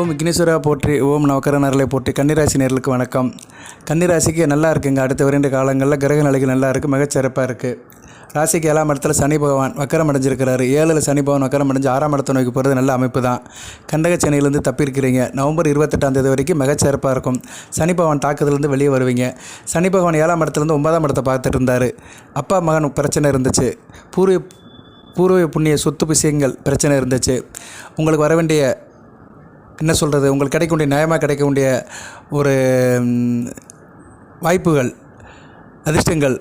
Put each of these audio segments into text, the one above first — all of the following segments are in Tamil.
ஓம் விக்னேஸ்வரா போற்றி ஓம் நவக்கர நரலை போற்றி. கன்னிராசி நேர்களுக்கு வணக்கம். கன்னிராசிக்கு நல்லா இருக்குங்க. அடுத்த வருகின்ற காலங்களில் கிரக நிலைகள் நல்லா இருக்குது மிகச்சிறப்பாக இருக்குது ராசிக்கு ஏழாம் இடத்துல சனி பகவான் வக்கரம் அடைஞ்சிருக்கிறாரு. ஏழில் சனி பகவான் வக்கரம் அடைஞ்சு ஆறாம் இடத்தை நோக்கி போகிறது நல்ல அமைப்பு தான் கண்டக சென்னையிலேருந்து தப்பியிருக்கிறீங்க. நவம்பர் இருபத்தெட்டாம் தேதி வரைக்கும் மிகச்சிறப்பாக இருக்கும். சனி பகவான் தாக்குதலேருந்து வெளியே வருவீங்க. சனி பகவான் ஏழாம் இடத்துலேருந்து ஒன்பதாம் இடத்தை பார்த்துட்டு இருந்தார். அப்பா மகன் பிரச்சனை இருந்துச்சு. பூர்வ பூர்வீக புண்ணிய சொத்து விஷயங்கள் பிரச்சனை இருந்துச்சு. உங்களுக்கு வர வேண்டிய என்ன சொல்கிறது உங்களுக்கு கிடைக்க வேண்டிய நியாயமாக கிடைக்க வேண்டிய ஒரு வாய்ப்புகள் அதிர்ஷ்டங்கள்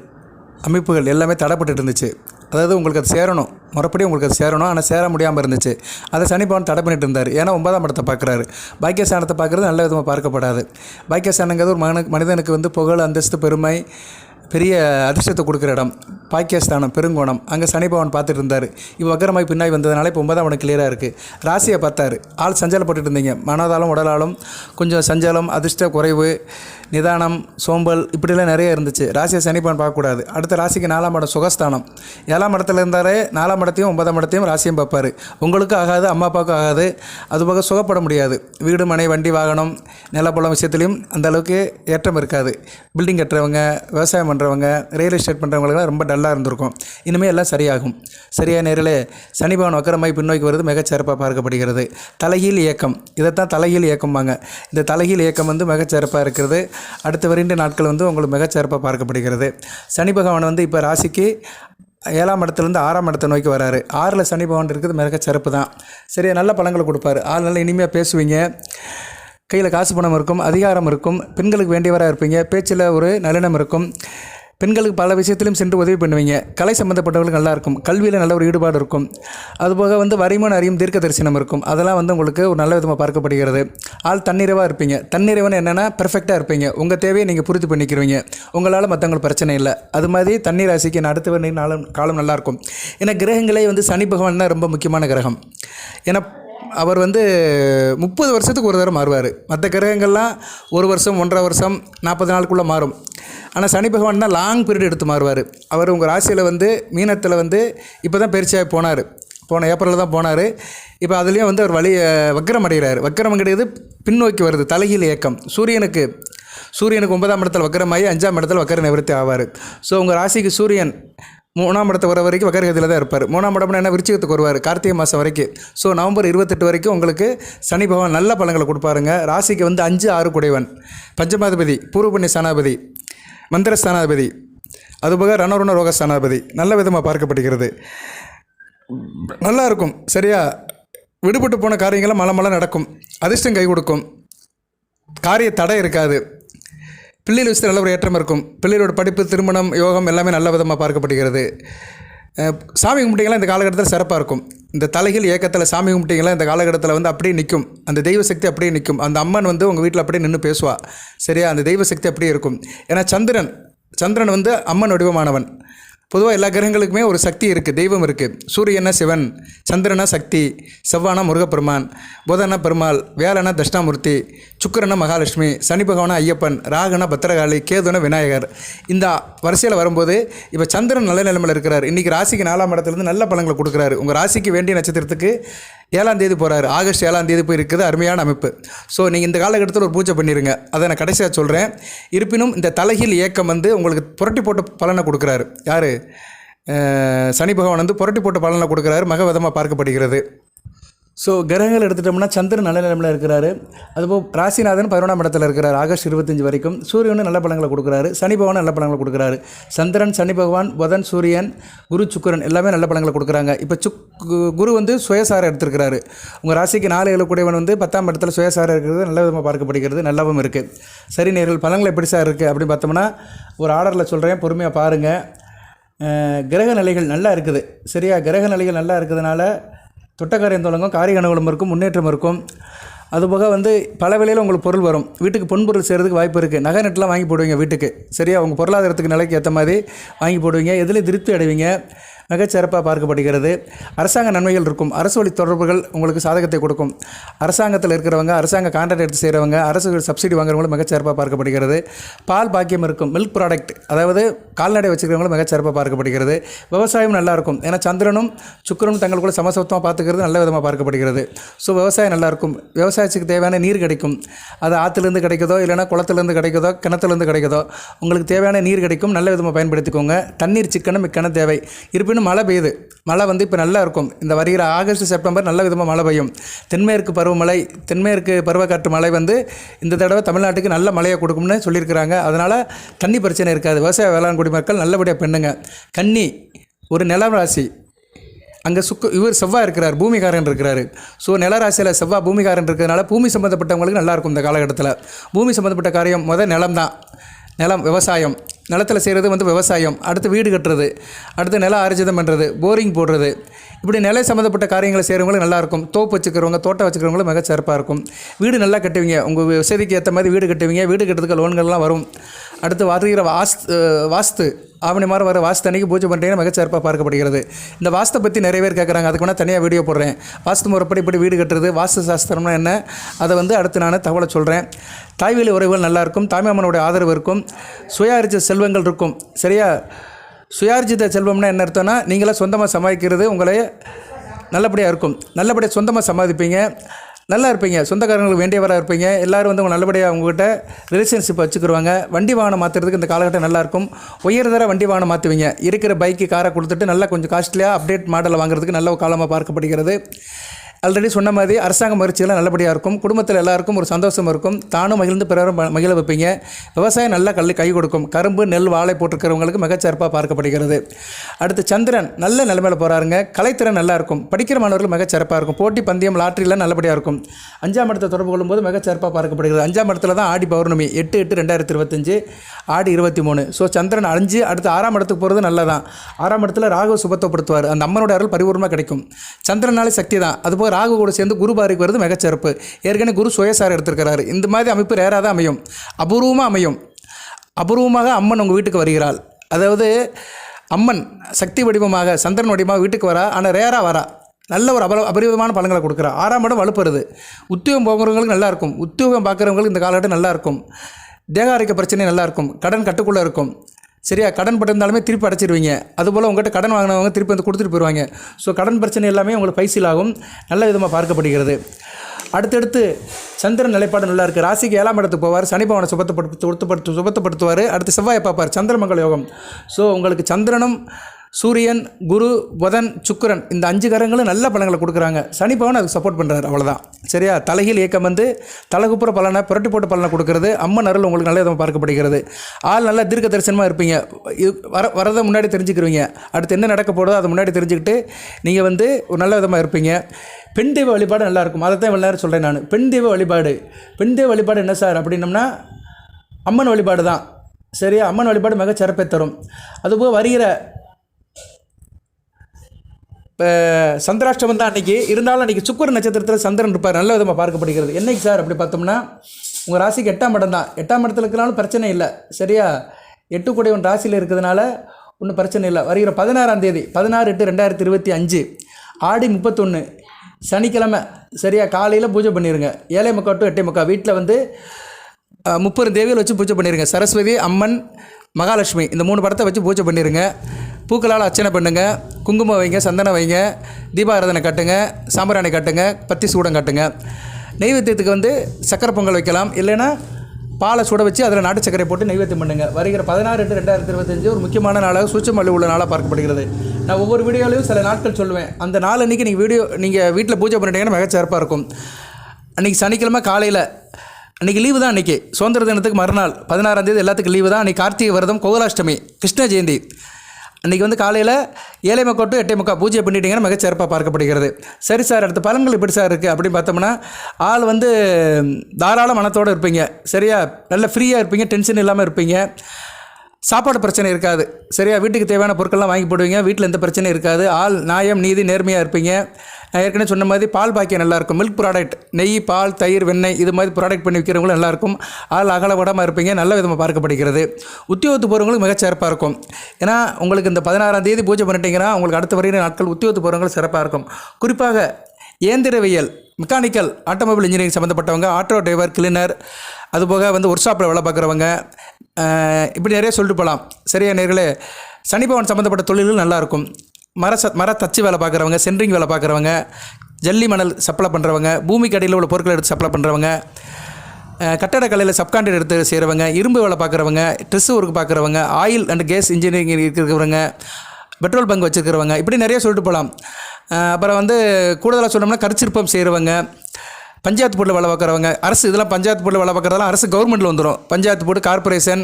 அமைப்புகள் எல்லாமே தடைப்பட்டு இருந்துச்சு. அதாவது உங்களுக்கு அது சேரணும். மறுபடியும் உங்களுக்கு அது சேரணும். ஆனால் சேர முடியாமல் இருந்துச்சு. அதை சனி பவன் தடை பண்ணிட்டு இருந்தார். ஏன்னா ஒன்பதாம் இடத்தை பார்க்குறாரு. பாக்கியஸ்தானத்தை பார்க்குறது நல்ல விதமாக பார்க்கப்படாது. பாக்கியஸ்தானங்கிறது ஒரு மகனுக்கு மனிதனுக்கு வந்து புகழ் அந்தஸ்து பெருமை பெரிய அதிர்ஷ்டத்தை கொடுக்குற இடம். பாக்கியஸ்தானம் பெருங்கோணம். அங்கே சனி பகவான் பார்த்துட்டு இருந்தார். இப்போ வக்கரமாய் பின்னாடி வந்ததுனால இப்போ ஒன்பதாம் அவனுக்கு கிளியராக இருக்குது ராசியை பார்த்தாரு. ஆள் சஞ்சலப்பட்டுட்டு இருந்தீங்க. மனதாலும் உடலாலும் கொஞ்சம் சஞ்சலம் அதிர்ஷ்ட குறைவு நிதானம் சோம்பல் இப்படிலாம் நிறைய இருந்துச்சு. ராசியை சனி பார்க்கக்கூடாது. அடுத்த ராசிக்கு நாலாம் இடம் சுகஸ்தானம். ஏழாம் இடத்துல இருந்தாலே நாலாம் இடத்தையும் ஒன்பதாம் இடத்தையும் ராசியும் பார்ப்பார். உங்களுக்கும் ஆகாது அம்மா அப்பாவுக்கும் ஆகாது. அதுபோக சுகப்பட முடியாது. வீடு மனை வண்டி வாகனம் நிலப்பழம் விஷயத்துலையும் அந்த அளவுக்கு ஏற்றம் இருக்காது. பில்டிங் கட்டுறவங்க விவசாயம் பண்ணுறவங்க ரியல் எஸ்டேட் பண்ணுறவங்களுக்குலாம் ரொம்ப நல்லா இருந்திருக்கும். இனிமேல் எல்லாம் சரியாகும். சரியா நேரில் சனி பகவான் வக்கரமாய் பின்னோக்கி வருது மிகச்சிறப்பாக பார்க்கப்படுகிறது. தலைகீழ் இயக்கம். இதைத்தான் தலைகீழ் இயக்கம்பாங்க. இந்த தலைகீழ் இயக்கம் வந்து மிகச்சிறப்பாக இருக்கிறது. அடுத்த வருகின்ற நாட்கள் வந்து உங்களுக்கு மிகச்சிறப்பாக பார்க்கப்படுகிறது. சனி பகவான் வந்து இப்போ ராசிக்கு ஏழாம் இடத்துலேருந்து ஆறாம் இடத்தை நோக்கி வராரு. ஆறில் சனி பகவான் இருக்கிறது மிக சிறப்பு தான். சரியா நல்ல பழங்களை கொடுப்பாரு. ஆள் நல்ல இனிமையாக பேசுவீங்க. கையில் காசு பணம் இருக்கும் அதிகாரம் இருக்கும் பெண்களுக்கு வேண்டியவராக இருப்பீங்க. பேச்சில் ஒரு நல்லெண்ணம் இருக்கும். பெண்களுக்கு பல விஷயத்திலும் சென்று உதவி பண்ணுவீங்க. கலை சம்மந்தப்பட்டவர்களுக்கு நல்லா இருக்கும் கல்வியில் நல்ல ஒரு ஈடுபாடு இருக்கும். அதுபோக வந்து வரிமான அறியும் தீர்க்க தரிசனம் இருக்கும். அதெல்லாம் வந்து உங்களுக்கு ஒரு நல்ல விதமாக பார்க்கப்படுகிறது. ஆள் தன்னிறைவாக இருப்பீங்க. தன்னிறைவன் என்னென்னா பெர்ஃபெக்டாக இருப்பீங்க. உங்கள் தேவையை நீங்கள் பூர்த்தி பண்ணிக்கிறீங்க உங்களால் மற்றவங்களுக்கு பிரச்சனை இல்லை. அது மாதிரி தண்ணீர் ராசிக்கு நான் அடுத்த நாளும் காலம் நல்லாயிருக்கும் ஏன்னா கிரகங்களே வந்து சனி பகவான் தான் ரொம்ப முக்கியமான கிரகம். ஏன்னா அவர் வந்து முப்பது வருஷத்துக்கு ஒரு தடவை மாறுவார். மற்ற கிரகங்கள்லாம் ஒரு வருஷம் ஒன்றரை வருஷம் நாற்பது நாளுக்குள்ளே மாறும். ஆனால் சனி பகவான் தான் லாங் பீரியட் எடுத்து மாறுவார். அவர் உங்கள் ராசியில் வந்து மீனத்தில் வந்து இப்போ தான் பெருசாக போனார். போன ஏப்ரலில் தான் போனார். இப்போ அதுலேயும் வந்து அவர் வழி வக்கரம் அடைகிறார். வக்கரம் கிடையாது பின்னோக்கி வருது தலைகீழ் இயக்கம். சூரியனுக்கு சூரியனுக்கு ஒன்பதாம் இடத்துல வக்கரமாகி அஞ்சாம் இடத்தில் வக்கர நிவர்த்தி ஆவார். ஸோ உங்கள் ராசிக்கு சூரியன் மூணாம் இடத்து வர வரைக்கும் வக்கரகத்தில் தான் இருப்பார். மூணாம் இடம்னா என்ன? விருச்சிகத்துக்கு வருவார் கார்த்திகை மாதம் வரைக்கும். ஸோ நவம்பர் இருபத்தெட்டு வரைக்கும் உங்களுக்கு சனி பகவான் நல்ல பலன்களை கொடுப்பாருங்க. ராசிக்கு வந்து அஞ்சு ஆறு குடைவன் பஞ்சமாதிபதி பூர்வபுண்ணிய சனாபதி மந்திர ஸ்தானாதிபதி அதுபோக ரணருண ரோக ஸ்தானாதிபதி. நல்ல விதமாக பார்க்கப்படுகிறது நல்லா இருக்கும் சரியா? விடுபட்டு போன காரியங்கள்லாம் மலை மலை நடக்கும். அதிர்ஷ்டம் கை கொடுக்கும். காரிய தடை இருக்காது. பிள்ளைகள் விஷயத்தில் நல்ல ஒரு ஏற்றம் இருக்கும். பிள்ளைகளோட படிப்பு திருமணம் யோகம் எல்லாமே நல்ல விதமாக பார்க்கப்படுகிறது. சாமி கும்பிட்டீங்களா இந்த காலகட்டத்தில் சிறப்பாக இருக்கும். இந்த தலைகள் இயக்கத்தில் சாமி கும்பிட்டீங்களா இந்த காலகட்டத்தில் வந்து அப்படியே நிற்கும் அந்த தெய்வ சக்தி அப்படியே நிற்கும் அந்த அம்மன் வந்து உங்கள் வீட்டில் அப்படியே நின்று பேசுவா. சரியா? அந்த தெய்வ சக்தி அப்படியே இருக்கும். ஏன்னா சந்திரன் சந்திரன் வந்து அம்மன் வடிவமானவன். பொதுவாக எல்லா கிரகங்களுக்குமே ஒரு சக்தி இருக்குது தெய்வம் இருக்குது சூரியனா சிவன் சந்திரனா சக்தி செவ்வானா முருகப்பெருமான் புதனா பெருமாள் வேலனா தட்சிணாமூர்த்தி சுக்கரன மகாலட்சுமி சனி பகவான ஐயப்பன் ராகுன பத்திரகாளி கேதுன விநாயகர். இந்த வரிசையில் வரும்போது இப்போ சந்திரன் நல்ல நிலைமையில் இருக்கிறார். இன்றைக்கி ராசிக்கு நாலாம் இடத்துலேருந்து நல்ல பலங்களை கொடுக்குறாரு. உங்கள் ராசிக்கு வேண்டிய நட்சத்திரத்துக்கு ஏழாம் தேதி போகிறாரு ஆகஸ்ட் ஏழாம் தேதி போய் இருக்குது அருமையான அமைப்பு. ஸோ நீங்கள் இந்த காலகட்டத்தில் ஒரு பூஜை பண்ணிடுங்க அதை நான் கடைசியாக சொல்கிறேன் இருப்பினும் இந்த தலைகீழ் இயக்கம் வந்து உங்களுக்கு புரட்டி போட்டு பலனை கொடுக்குறாரு. யார்? சனி பகவான் வந்து புரட்டி போட்டு பலனை கொடுக்குறாரு. மகவிதமாக பார்க்கப்படுகிறது. ஸோ கிரகங்கள் எடுத்துட்டோம்னா சந்திரன் நல்ல நிலமில் இருக்கிறாரு. அதுபோல் ராசிநாதன் பதினொன்றாம் இடத்துல இருக்கிறார் ஆகஸ்ட் இருபத்தஞ்சு வரைக்கும். சூரியனும் நல்ல பலன்களை கொடுக்குறாரு. சனி பகவான் நல்ல பலன்களை கொடுக்குறாரு. சந்திரன் சனி பகவான் புதன் சூரியன் குரு சுக்கிரன் எல்லாமே நல்ல பலன்களை கொடுக்குறாங்க. இப்போ சுக் குரு வந்து சுயசாரம் எடுத்திருக்கிறாரு. உங்கள் ராசிக்கு நாலு ஏழு வந்து பத்தாம் இடத்துல சுயசாரம் இருக்கிறது நல்ல விதமாக பார்க்கப்படுகிறது நல்லாவும் இருக்குது சரி நேர்கள் பழங்கள் எப்படி சார் இருக்குது அப்படின்னு பார்த்தோம்னா ஒரு ஆர்டரில் சொல்கிறேன் பொறுமையாக பாருங்கள் கிரக நிலைகள் நல்லா இருக்குது. சரியா? கிரக நிலைகள் நல்லா இருக்கிறதுனால தொட்டக்காரியம் தொடங்கும் காரிய அனுகூலம் இருக்கும் முன்னேற்றம் இருக்கும். அதுபோக வந்து பல விலையில் உங்களுக்கு பொருள் வரும். வீட்டுக்கு பொன்பொருள் செய்கிறதுக்கு வாய்ப்பு இருக்குது நகை நெட்லாம் வாங்கி போடுவீங்க வீட்டுக்கு. சரியா? உங்கள் பொருளாதாரத்துக்கு நிலைக்கு ஏற்ற மாதிரி வாங்கி போடுவீங்க. எதுலேயும் திருப்தி அடைவீங்க. மிகச்சிறப்பாக பார்க்கப்படுகிறது. அரசாங்க நன்மைகள் இருக்கும். அரசு வழி தொடர்புகள் உங்களுக்கு சாதகத்தை கொடுக்கும். அரசாங்கத்தில் இருக்கிறவங்க அரசாங்க கான்ட்ராக்ட் எடுத்து செய்கிறவங்க அரசு சப்சிடி வாங்குறவங்களும் மிகச்சிறப்பாக பார்க்கப்படுகிறது. பால் பாக்கியம் இருக்கும். மில்க் ப்ராடக்ட் அதாவது கால்நடை வச்சுக்கிறவங்களும் மிகச்சிறப்பாக பார்க்கப்படுகிறது. விவசாயம் நல்லா இருக்கும். ஏன்னா சந்திரனும் சுக்கிரனும் தங்களுக்குள்ள சமசத்துவமாக பார்த்துக்கிறது நல்ல விதமாக பார்க்கப்படுகிறது. ஸோ விவசாயம் நல்லா இருக்கும். விவசாயத்துக்கு தேவையான நீர் கிடைக்கும். அது ஆற்றுலேருந்து கிடைக்குதோ இல்லைனா குளத்துலேருந்து கிடைக்குதோ கிணத்துலேருந்து கிடைக்குதோ உங்களுக்கு தேவையான நீர் கிடைக்கும். நல்ல விதமாக பயன்படுத்திக்கோங்க. தண்ணீர் சிக்கனம் மிக்கன தேவை. இருப்பினும் மழை பெய்யுது. மழை வந்து இப்போ நல்லா இருக்கும். இந்த வருகிற ஆகஸ்ட் செப்டம்பர் நல்ல விதமாக மழை பெய்யும். தென்மேற்கு பருவமழை தென்மேற்கு பருவக்காற்று மழை வந்து இந்த தடவை தமிழ்நாட்டுக்கு நல்ல மழையை கொடுக்கும்னு சொல்லியிருக்கிறாங்க. அதனால் தண்ணி பிரச்சனை இருக்காது. விவசாய வேளாண் குடிமக்கள் நல்லபடியாக பெண்ணுங்க கன்னி ஒரு நிலராசி. ராசி அங்கே சுக்கு இவர் செவ்வாய் இருக்கிறார் பூமிகாரன் இருக்கிறார். ஸோ நிலராசியில் செவ்வாய் பூமிகாரன் இருக்கிறதுனால பூமி சம்மந்தப்பட்டவங்களுக்கு நல்லாயிருக்கும் இந்த காலகட்டத்தில். பூமி சம்மந்தப்பட்ட காரியம் முதல் நிலம் தான் நிலம் விவசாயம். நிலத்தில் செய்கிறது வந்து விவசாயம் அடுத்து வீடு கட்டுறது அடுத்து நில ஆர்ஜிதம் பண்ணுறது போரிங் போடுறது. இப்படி நிலை சம்மந்தப்பட்ட காரியங்களை செய்கிறவங்களுக்கு நல்லாயிருக்கும் தோப்பு வச்சுக்கிறவங்க தோட்டம் வச்சுக்கிறவங்களும் மிக சிறப்பாக இருக்கும். வீடு நல்லா கட்டுவீங்க. உங்கள் வசதிக்கு ஏற்ற மாதிரி வீடு கட்டுவீங்க. வீடு கட்டுறதுக்கு லோன்கள்லாம் வரும். அடுத்து வருகிற வாஸ்து வாஸ்து. ஆவணி மாதிரி வர வாஸ்து அன்னைக்கு பூஜை பண்ணுறீங்கன்னா மிகச்சிறப்பாக பார்க்கப்படுகிறது. இந்த வாஸ்தை பற்றி நிறைய பேர் கேட்குறாங்க அதுக்கு வேணால் தனியாக வீடியோ போடுறேன். வாஸ்து முறைப்படி இப்படி வீடு கட்டுறது வாஸ்து சாஸ்திரம்னா என்ன? அதை வந்து அடுத்து நான் தகவலை சொல்கிறேன் தாய்வெளி உறவுகள் நல்லாயிருக்கும் தாய்மாமனுடைய ஆதரவு இருக்கும். சுயாரிச்ச செல்வங்கள் இருக்கும். சரியா? சுயார்ஜித செல்வம்னா என்ன அர்த்தம்னா நீங்களாம் சொந்தமாக சமாளிக்கிறது உங்களை நல்லபடியாக இருக்கும். நல்லபடியாக சொந்தமாக சமாளிப்பீங்க நல்லா இருப்பீங்க. சொந்தக்காரங்களுக்கு வேண்டியவராக இருப்பீங்க. எல்லோரும் வந்து உங்க நல்லபடியாக உங்கள்கிட்ட ரிலேஷன்ஷிப் வச்சுக்கிருவாங்க. வண்டி வாகனம் மாற்றுறதுக்கு இந்த காலகட்டம் நல்லாயிருக்கும் உயர்தர வண்டி வாகனம் மாற்றுவீங்க இருக்கிற பைக்கு காரை கொடுத்துட்டு நல்லா கொஞ்சம் காஸ்ட்லியாக அப்டேட் மாடலை வாங்குறதுக்கு நல்ல காலமாக பார்க்கப்படுகிறது. ஆல்ரெடி சொன்ன மாதிரி அரசாங்க முயற்சிகள்லாம் நல்லபடியாக இருக்கும். குடும்பத்தில் எல்லாருக்கும் ஒரு சந்தோஷம் இருக்கும். தானும் மகிழ்ந்து பிறரும் மகிழ வைப்பீங்க. விவசாயம் நல்லா கல் கை கொடுக்கும். கரும்பு நெல் வாழை போட்டிருக்கிறவங்களுக்கு மிகச்சிறப்பாக பார்க்கப்படுகிறது. அடுத்து சந்திரன் நல்ல நிலைமையில் போகிறாருங்க கலைத்திறன் நல்லா இருக்கும். படிக்கிற மாணவர்கள் மிகச்சிறப்பாக இருக்கும். போட்டி பந்தயம் லாட்ரிலாம் நல்லபடியாக இருக்கும். அஞ்சாம் இடத்தை தொடர்பு கொள்ளும்போது மிகச்சிறப்பாக பார்க்கப்படுகிறது. அஞ்சாம் இடத்துல தான் ஆடி பௌர்ணமி. எட்டு எட்டு ரெண்டாயிரத்தி இருபத்தஞ்சு ஆடி இருபத்தி மூணு ஸோ சந்திரன் அஞ்சு அடுத்து ஆறாம் இடத்துக்கு போகிறது நல்லதான். ஆறாம் இடத்துல ராகு சுபத்தப்படுத்துவார் அந்த அம்மனோட அருள் பரிபூர்ணமாக கிடைக்கும். சந்திரனாலே சக்தி தான். அதுபோல் ராகு கூட சேர்ந்து குரு பாரிக்கு வருது மிகச்சிறப்பு. ஏற்கனவே குரு சுயசாரம் எடுத்திருக்கிறாரு. இந்த மாதிரி அமைப்பு ரேராக தான் அமையும். அபூர்வமாக அமையும். அபூர்வமாக அம்மன் உங்கள் வீட்டுக்கு வருகிறாள். அதாவது அம்மன் சக்தி வடிவமாக சந்திரன் வடிவமாக வீட்டுக்கு வரா ஆனால் ரேராக வரா. நல்ல ஒரு அபல அபரிவிதமான பலங்களை கொடுக்குறா. ஆறாம் இடம் வலுப்புறது. உத்தியோகம் போகிறவங்களுக்கு நல்லாயிருக்கும் உத்தியோகம் பார்க்குறவங்களுக்கு இந்த காலகட்டம் நல்லா இருக்கும். தேக ஆரோக்கிய பிரச்சனை நல்லாயிருக்கும் கடன் கட்டுக்குள்ளே இருக்கும். சரியா? கடன் பட்டிருந்தாலுமே திருப்பி அடைச்சிருவீங்க. அதுபோல் உங்கள்கிட்ட கடன் வாங்கினவங்க திருப்பி வந்து கொடுத்துட்டு போயிடுவாங்க ஸோ கடன் பிரச்சனை எல்லாமே உங்களுக்கு பைசிலாகும் நல்ல விதமாக பார்க்கப்படுகிறது. அடுத்தடுத்து சந்திரன் நிலைப்பாடு நல்லா இருக்குது ராசிக்கு ஏழாம் இடத்துக்கு போவார். சனி பவனை சுபத்தப்படுத்து சுபத்தப்படுத்து சுபத்தப்படுத்துவார். அடுத்து செவ்வாயை பார்ப்பார். சந்திரமங்கல யோகம். ஸோ உங்களுக்கு சந்திரனும் சூரியன் குரு புதன் சுக்கிரன் இந்த அஞ்சு கரங்களும் நல்ல பலன்களை கொடுக்குறாங்க. சனி பவன் அதுக்கு சப்போர்ட் பண்ணுறாரு அவ்வளோதான் சரியா? தலைகீழ் இயக்கம் வந்து தலகுப்புற பலனை புரட்டி போட்டு பலனை கொடுக்குறது. அம்மன் அருள் உங்களுக்கு நல்ல விதமாக பார்க்கப்படுகிறது. ஆள் நல்லா தீர்க்க தரிசனமாக இருப்பீங்க. வர வரதை முன்னாடி தெரிஞ்சுக்கிருவீங்க. அடுத்து என்ன நடக்க போடுதோ அதை முன்னாடி தெரிஞ்சுக்கிட்டு நீங்கள் வந்து ஒரு நல்ல விதமாக இருப்பீங்க. பெண் தெய்வ வழிபாடு நல்லாயிருக்கும் அதை தான் இவ்வளோ நேரம் சொல்கிறேன் நான். பெண் தெய்வ வழிபாடு. பெண் தெய்வ வழிபாடு என்ன சார் அப்படின்னம்னா அம்மன் வழிபாடு தான். சரியா? அம்மன் வழிபாடு மிக சிறப்பை தரும். அதுபோக வருகிற சந்திராஷ்டமம் தான் அன்றைக்கி இருந்தாலும் அன்றைக்கி சுக்கர நட்சத்திரத்தில் சந்திரன் இருப்பார். நல்ல விதமாக பார்க்கப்படுகிறது. என்னைக்கு சார் அப்படி பார்த்தோம்னா உங்கள் ராசிக்கு எட்டாம் இடம் தான். எட்டாம் இடத்துல இருக்கிறனாலும் பிரச்சனை இல்லை. சரியா? எட்டு கூடியவன் ராசியில் இருக்கிறதுனால ஒன்றும் பிரச்சனை இல்லை. வருகிற பதினாறாம் தேதி பதினாறு எட்டு ரெண்டாயிரத்தி இருபத்தி அஞ்சு. ஆடி முப்பத்தொன்று சனிக்கிழமை சரியா? காலையில் பூஜை பண்ணிடுங்க ஏழை முக்கா டு எட்டே முக்கா வீட்டில் வந்து முப்பது தேவியில் வச்சு பூஜை பண்ணிடுங்க சரஸ்வதி அம்மன் மகாலட்சுமி. இந்த மூணு படத்தை வச்சு பூஜை பண்ணிடுங்க பூக்களால் அர்ச்சனை பண்ணுங்கள் குங்குமம் வைங்க சந்தனம் வைங்க தீபாராதனை கட்டுங்க சாம்பிராணி கட்டுங்க பத்தி சூடம் கட்டுங்க. நெய்வேத்தியத்துக்கு வந்து சக்கரை பொங்கல் வைக்கலாம். இல்லைன்னா பாலை சுட வச்சு அதில் நாட்டு சக்கரை போட்டு நெய்வேத்தியம் பண்ணுங்க. வருகிற பதினாறு எட்டு ரெண்டாயிரத்தி இருபத்தஞ்சு ஒரு முக்கியமான நாளாக சூச்சமல்லி உள்ள நாளாக பார்க்கப்படுகிறது. நான் ஒவ்வொரு வீடியோலையும் சில நாட்கள் சொல்லுவேன். அந்த நாள் அன்றைக்கி நீங்கள் வீடியோ நீங்கள் வீட்டில் பூஜை பண்ணிட்டீங்கன்னா மிகச்சிறப்பாக இருக்கும். அன்றைக்கி சனிக்கிழமை காலையில் அன்றைக்கி லீவு தான் அன்றைக்கி சுதந்திர தினத்துக்கு மறுநாள் பதினாறாம் தேதி எல்லாத்துக்கும் லீவு தான். அன்றைக்கி கார்த்திகை விரதம் கோகுலாஷ்டமி கிருஷ்ண ஜெயந்தி. இன்றைக்கி வந்து காலையில் ஏழை மக்கள் டு எட்டே முக்கா பூஜை பண்ணிட்டீங்கன்னா மிகச்சிறப்பாக பார்க்கப்படுகிறது. சரி சார் அடுத்த பலன்கள் எப்படி சார் இருக்குது அப்படின்னு பார்த்தோம்னா ஆள் வந்து தாராள மனத்தோடு இருப்பீங்க. சரியா? நல்ல ஃப்ரீயாக இருப்பீங்க டென்ஷன் இல்லாமல் இருப்பீங்க. சாப்பாடு பிரச்சனை இருக்காது. சரியா? வீட்டுக்கு தேவையான பொருட்கள்லாம் வாங்கி போடுவீங்க. வீட்டில் எந்த பிரச்சனையும் இருக்காது. ஆள் நாயம் நீதி நேர்மையாக இருப்பீங்க. நான் ஏற்கனவே சொன்ன மாதிரி பால் பாக்கியம் நல்லாயிருக்கும் மில்க் ப்ராடக்ட் நெய் பால் தயிர் வெண்ணெய் இது மாதிரி ப்ராடக்ட் பண்ணி விற்கிறவங்களும் நல்லாயிருக்கும் ஆள் அகலவடமாக இருப்பீங்க. நல்ல விதமாக பார்க்கப்படுகிறது. உத்தியோகத்து போகிறவங்களுக்கு மிகச்சிறப்பாக இருக்கும். ஏன்னா உங்களுக்கு இந்த பதினாறாம் தேதி பூஜை பண்ணிட்டீங்கன்னா உங்களுக்கு அடுத்த வருகிற நாட்கள் உத்தியோகத்து போகிறவங்களுக்கு சிறப்பாக இருக்கும். குறிப்பாக இயந்திரவியல் மெக்கானிக்கல் ஆட்டோமொபைல் இன்ஜினியரிங் சம்மந்தப்பட்டவங்க ஆட்டோ டிரைவர் கிளீனர் அதுபோக வந்து ஒர்க் ஷாப்பில் வேலை பார்க்குறவங்க இப்படி நிறைய சொல்லிட்டு போகலாம். சரியா நேர்களே? சனிபவன் சம்மந்தப்பட்ட தொழில்கள் நல்லாயிருக்கும். மர ச மர தச்சு வேலை பார்க்குறவங்க சென்ட்ரிங் வேலை பார்க்குறவங்க ஜல்லி மணல் சப்ளை பண்ணுறவங்க பூமிக்கு அடியில் உள்ள பொருட்களை எடுத்து சப்ளை பண்ணுறவங்க கட்டடக்கலையில் சப்கான்ட்ரேட் எடுத்து செய்கிறவங்க இரும்பு வேலை பார்க்குறவங்க ட்ரெஸ் ஒர்க் பார்க்குறவங்க ஆயில் அண்ட் கேஸ் இன்ஜினியரிங் இருக்கிறவங்க பெட்ரோல் பங்க் வச்சுருக்கிறவங்க இப்படி நிறைய சொல்லிட்டு போகலாம். அப்புறம் வந்து கூடுதலாக சொன்னோம்னா கருச்சிற்பம் செய்கிறவங்க பஞ்சாயத்து போர்டில் வேலை பார்க்குறவங்க அரசு இதெல்லாம் பஞ்சாயத்து போர்டில் வேலை பார்க்குறதெல்லாம் அரசு கவர்மெண்ட்டில் வந்துடும் பஞ்சாயத்து போர்டு கார்பரேஷன்